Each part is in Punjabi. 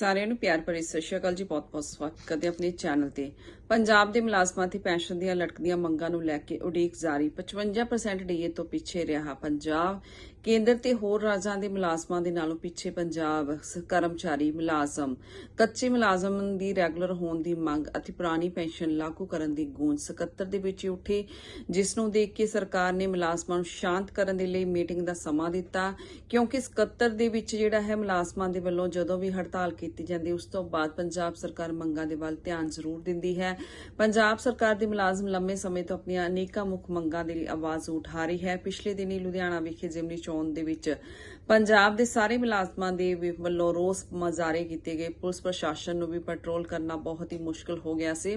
ਸਾਰਿਆਂ ਨੂੰ ਪਿਆਰ ਭਰੀ ਸਤਿ ਸ਼੍ਰੀ ਅਕਾਲ ਜੀ ਬਹੁਤ-ਬਹੁਤ ਸਵਾਗਤ ਕਰਦੇ ਆਪਣੇ ਚੈਨਲ ਤੇ। ਪੰਜਾਬ ਦੇ ਮੁਲਾਜ਼ਮਾਂ ਤੇ ਪੈਨਸ਼ਨ ਦੀਆਂ ਲਟਕਦੀਆਂ ਮੰਗਾਂ ਨੂੰ ਲੈ ਕੇ ਉਡੀਕ ਜਾਰੀ 55% ਡੀਏ ਤੋਂ ਪਿੱਛੇ ਰਿਹਾ ਪੰਜਾਬ। ਕੇਂਦਰ ਤੇ ਹੋਰ ਰਾਜਾਂ ਦੇ ਮੁਲਾਜ਼ਮਾਂ ਦੇ ਨਾਲੋਂ ਪਿੱਛੇ ਪੰਜਾਬ ਕਰਮਚਾਰੀ ਮੁਲਾਜ਼ਮ, ਕੱਚੇ ਮੁਲਾਜ਼ਮ ਦੀ ਰੈਗੂਲਰ ਹੋਣ ਦੀ ਮੰਗ ਅਤੇ ਪੁਰਾਣੀ ਪੈਨਸ਼ਨ ਲਾਗੂ ਕਰਨ ਦੀ ਗੂੰਜ 77 ਦੇ ਵਿੱਚ ਹੀ ਜਿਸ ਨੂੰ ਦੇਖ ਕੇ ਸਰਕਾਰ ਨੇ ਮੁਲਾਜ਼ਮਾਂ ਨੂੰ ਸ਼ਾਂਤ ਕਰਨ ਦੇ ਲਈ ਮੀਟਿੰਗ ਦਾ ਸਮਾਂ ਦਿੱਤਾ, ਕਿਉਂਕਿ 77 ਦੇ ਵਿੱਚ ਜਿਹੜਾ ਹੈ ਮੁਲਾਜ਼ਮਾਂ ਦੇ ਵੱਲੋਂ ਜਦੋਂ ਵੀ ਹੜਤਾਲ ਕੀਤੀ ਜਾਂਦੀ, ਉਸ ਤੋਂ ਬਾਅਦ ਪੰਜਾਬ ਸਰਕਾਰ ਮੰਗਾਂ ਦੇ ਵੱਲ ਧਿਆਨ ਜ਼ਰੂਰ ਦਿੰਦੀ ਹੈ। ਪੰਜਾਬ ਸਰਕਾਰ ਦੇ ਮੁਲਾਜ਼ਮ ਲੰਮੇ ਸਮੇਂ ਤੋਂ ਆਪਣੀਆਂ ਅਨੇਕਾਂ ਮੁੱਖ ਮੰਗਾਂ ਦੇ ਲਈ ਆਵਾਜ਼ ਉਠਾ ਰਹੀ ਹੈ। ਪਿਛਲੇ ਦਿਨੀ ਲੁਧਿਆਣਾ ਵਿਖੇ ਜ਼ਿਮਨੀ ਚੋਣ ਦੇ ਵਿੱਚ। ਪੰਜਾਬ ਦੇ ਸਾਰੇ ਮੁਲਾਜ਼ਮਾਂ ਦੇ ਵੱਲੋਂ ਰੋਸ ਮੁਜ਼ਾਹਰੇ ਕੀਤੇ ਗਏ। ਪੁਲਿਸ ਪ੍ਰਸ਼ਾਸਨ ਨੂੰ ਵੀ ਪੈਟਰੋਲ ਕਰਨਾ ਬਹੁਤ ਹੀ ਮੁਸ਼ਕਲ ਹੋ ਗਿਆ ਸੀ।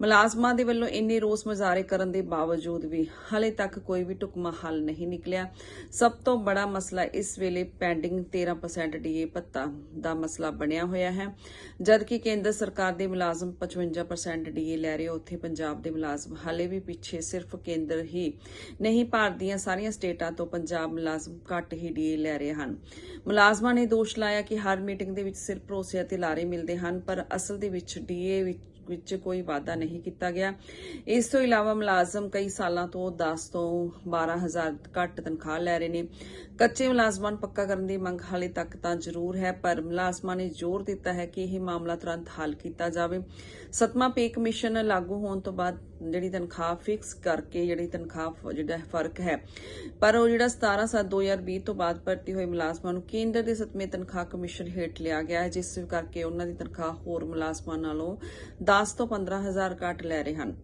ਮੁਲਾਜ਼ਮਾਂ ਦੇ ਵੱਲੋਂ ਇੰਨੇ ਰੋਸ ਮੁਜ਼ਾਹਰੇ ਕਰਨ ਦੇ ਬਾਵਜੂਦ ਵੀ ਹਾਲੇ ਤੱਕ ਕੋਈ ਵੀ ਟੁਕਮਾ ਹੱਲ ਨਹੀਂ ਨਿਕਲਿਆ। ਸਭ ਤੋਂ ਬੜਾ ਮਸਲਾ ਇਸ ਵੇਲੇ ਪੈਂਡਿੰਗ 13% ਡੀਏ ਭੱਤਾ ਦਾ ਮਸਲਾ ਬਣਿਆ ਹੋਇਆ ਹੈ। ਜਦਕਿ ਕੇਂਦਰ ਸਰਕਾਰ ਦੇ ਮੁਲਾਜ਼ਮ 55% ਡੀਏ ਲੈ ਰਹੇ, ਉੱਥੇ ਪੰਜਾਬ ਦੇ ਮੁਲਾਜ਼ਮ ਹਾਲੇ ਵੀ ਪਿੱਛੇ ਸਿਰਫ ਕੇਂਦਰ ਹੀ ਨਹੀਂ, ਭਾਰਤ ਦੀਆਂ ਸਾਰੀਆਂ ਸਟੇਟਾਂ ਤੋਂ ਪੰਜਾਬ ਮੁਲਾਜ਼ਮ ਘੱਟ ਹੀ ਡੀਏ ਲੈ ਰਹੇ ਹਨ। ਮੁਲਾਜ਼ਮਾਂ ਨੇ ਦੋਸ਼ ਲਾਇਆ ਕਿ ਹਰ ਮੀਟਿੰਗ ਦੇ ਵਿੱਚ ਸਿਰਫ ਭਰੋਸੇ ਅਤੇ ਲਾਰੇ ਮਿਲਦੇ ਹਨ, ਪਰ ਅਸਲ ਦੇ ਵਿੱਚ ਡੀਏ ਵਿੱਚ ਵਿੱਚ ਕੋਈ ਵਾਅਦਾ ਨਹੀਂ ਕੀਤਾ ਗਿਆ। ਇਸ ਤੋਂ ਇਲਾਵਾ ਮੁਲਾਜ਼ਮ ਕਈ ਸਾਲਾਂ ਤੋਂ 10 ਤੋਂ 12000 ਘੱਟ ਤਨਖਾਹ ਲੈ ਰਹੇ ਨੇ। ਕੱਚੇ ਮੁਲਾਜ਼ਮਾਂ ਨੂੰ ਪੱਕਾ ਕਰਨ ਦੀ ਮੰਗ ਹਾਲੇ ਤੱਕ ਤਾਂ ਜ਼ਰੂਰ ਹੈ, ਪਰ ਮੁਲਾਜ਼ਮਾਂ ਨੇ ਜ਼ੋਰ ਦਿੱਤਾ ਹੈ ਕਿ ਇਹ ਮਾਮਲਾ ਤੁਰੰਤ ਹੱਲ ਕੀਤਾ ਜਾਵੇ। ਸਤਮਾ ਪੇ ਕਮਿਸ਼ਨ ਲਾਗੂ ਹੋਣ ਤੋਂ ਬਾਅਦ ਜਿਹੜੀ ਤਨਖਾਹ ਫਿਕਸ ਕਰਕੇ ਜਿਹੜੀ ਤਨਖਾਹ ਜਿਹੜਾ ਫ਼ਰਕ ਹੈ। ਪਰ ਉਹ ਜਿਹੜਾ 17 7 2020 ਤੋਂ ਬਾਅਦ ਭਰਤੀ ਹੋਏ ਮੁਲਾਜ਼ਮਾਂ ਨੂੰ ਕੇਂਦਰ ਦੇ ਸਤਵੇਂ ਤਨਖਾਹ ਕਮਿਸ਼ਨ ਹੇਠ ਲਿਆ ਗਿਆ ਹੈ, ਜਿਸ ਕਰਕੇ ਉਹਨਾਂ ਦੀ ਤਨਖਾਹ ਹੋਰ ਮੁਲਾਜ਼ਮਾਂ ਨਾਲੋਂ 10 ਤੋਂ 15000 ਘੱਟ ਲੈ ਰਹੇ ਹਨ।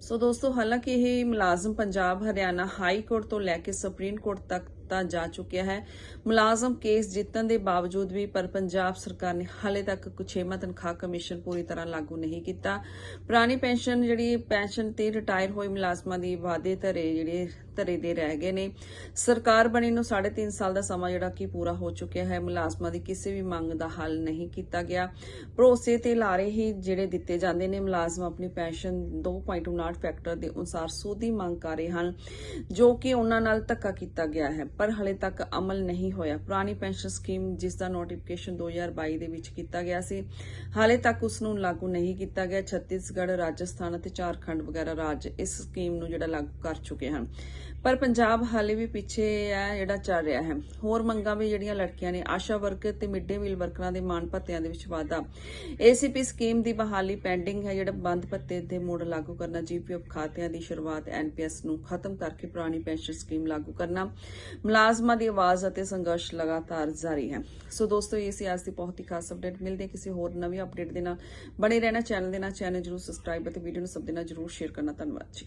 ਸੋ ਦੋਸਤੋ, ਹਾਲਾਂਕਿ ਇਹ ਮੁਲਾਜ਼ਮ ਪੰਜਾਬ, ਹਰਿਆਣਾ ਹਾਈ ਕੋਰਟ ਤੋਂ ਲੈ ਕੇ ਸੁਪਰੀਮ ਕੋਰਟ ਤੱਕ ਤਾਂ ਜਾ ਚੁੱਕਿਆ ਹੈ। ਮੁਲਾਜ਼ਮ ਕੇਸ ਜਿੱਤਣ ਦੇ ਬਾਵਜੂਦ ਵੀ ਪਰ ਪੰਜਾਬ ਸਰਕਾਰ ਨੇ ਹਾਲੇ ਤੱਕ ਕੁਛੇਮਾ ਤਨਖਾਹ ਕਮਿਸ਼ਨ ਪੂਰੀ ਤਰ੍ਹਾਂ ਲਾਗੂ ਨਹੀਂ ਕੀਤਾ। ਪੁਰਾਣੀ ਪੈਨਸ਼ਨ ਜਿਹੜੀ, ਪੈਨਸ਼ਨ ਤੇ ਰਿਟਾਇਰ ਹੋਏ ਮੁਲਾਜ਼ਮਾਂ ਦੀ ਵਾਅਦੇ ਧਰੇ ਜਿਹੜੇ ਧਰੇ ਦੇ ਰਹਿ ਗਏ ਨੇ। ਸਰਕਾਰ ਬਣੀ ਨੂੰ 3.5 ਸਾਲ ਦਾ ਸਮਾਂ ਜਿਹੜਾ ਕਿ ਪੂਰਾ ਹੋ ਚੁੱਕਿਆ ਹੈ, ਮੁਲਾਜ਼ਮਾਂ ਦੀ ਕਿਸੇ ਵੀ ਮੰਗ ਦਾ ਹੱਲ ਨਹੀਂ ਕੀਤਾ ਗਿਆ। ਭਰੋਸੇ ਤੇ ਲਾਰੇ ਹੀ ਜਿਹੜੇ ਦਿੱਤੇ ਜਾਂਦੇ ਨੇ, ਮੁਲਾਜ਼ਮ ਆਪਣੀ ਪੈਨਸ਼ਨ 2.59 ਫੈਕਟਰ ਦੇ ਅਨੁਸਾਰ ਸੋਧੀ ਮੰਗ ਕਰ ਰਹੇ ਹਨ, ਜੋ ਕਿ ਉਹਨਾਂ ਨਾਲ ਧੱਕਾ ਕੀਤਾ ਗਿਆ ਹੈ, ਪਰ ਹਲੇ ਤੱਕ ਅਮਲ ਨਹੀਂ ਹੋਇਆ। ਪੁਰਾਣੀ ਪੈਨਸ਼ਨ ਸਕੀਮ ਜਿਸ ਦਾ ਨੋਟੀਫਿਕੇਸ਼ਨ 2022 ਦੇ ਵਿੱਚ ਕੀਤਾ ਗਿਆ ਸੀ, ਹਾਲੇ ਤੱਕ ਉਸ ਨੂੰ ਲਾਗੂ ਨਹੀਂ ਕੀਤਾ ਗਿਆ। ਛੱਤੀਸਗੜ੍ਹ, ਰਾਜਸਥਾਨ ਅਤੇ ਝਾਰਖੰਡ ਵਗੈਰਾ ਰਾਜ ਇਸ ਸਕੀਮ ਨੂੰ ਜਿਹੜਾ ਲਾਗੂ ਕਰ ਚੁੱਕੇ ਹਨ। ਪਰ ਪੰਜਾਬ ਹਾਲੇ ਵੀ ਪਿੱਛੇ ਹੈ ਜਿਹੜਾ ਚੱਲ ਰਿਹਾ ਹੈ। ਹੋਰ ਮੰਗਾਂ ਵੀ ਜਿਹੜੀਆਂ ਲੜਕੀਆਂ ਨੇ, ਆਸ਼ਾ ਵਰਕਰ ਤੇ ਮਿਡ ਡੇ ਮੀਲ ਵਰਕਰਾਂ ਦੇ ਮਾਣ ਭੱਤਿਆਂ ਦੇ ਵਿੱਚ ਵਾਧਾ। ਏਸੀਪੀ ਸਕੀਮ ਦੀ ਬਹਾਲੀ ਪੈਂਡਿੰਗ ਹੈ, ਜਿਹੜਾ ਬੰਦ ਭੱਤੇ ਦੇ ਮੋੜ ਲਾਗੂ ਕਰਨਾ ਜੀਪੀਐਫ ਖਾਤਿਆਂ ਦੀ ਸ਼ੁਰੂਆਤ ਐਨਪੀਐਸ ਨੂੰ ਖਤਮ ਕਰਕੇ ਪੁਰਾਣੀ ਪੈਨਸ਼ਨ ਸਕੀਮ ਲਾਗੂ ਕਰਨਾ। ਮੁਲਾਜ਼ਮਾਂ ਦੀ ਆਵਾਜ਼ ਅਤੇ ਸੰਘਰਸ਼ ਲਗਾਤਾਰ ਜਾਰੀ ਹੈ। ਸੋ ਦੋਸਤੋ, ਇਹ ਸੀ ਅੱਜ ਦੀ ਬਹੁਤ ਹੀ ਖਾਸ ਅਪਡੇਟ ਮਿਲਦੇ ਹਾਂ ਕਿਸੇ ਹੋਰ ਨਵੀਂ ਅਪਡੇਟ ਦੇ ਨਾਲ। ਬਣੇ ਰਹਿਣਾ ਚੈਨਲ ਦੇ ਨਾਲ। ਚੈਨਲ ਜਰੂਰ ਸਬਸਕ੍ਰਾਈਬ ਅਤੇ ਵੀਡੀਓ ਨੂੰ ਸਭ ਦੇ ਨਾਲ ਜਰੂਰ ਸ਼ੇਅਰ ਕਰਨਾ। ਧੰਨਵਾਦ ਜੀ।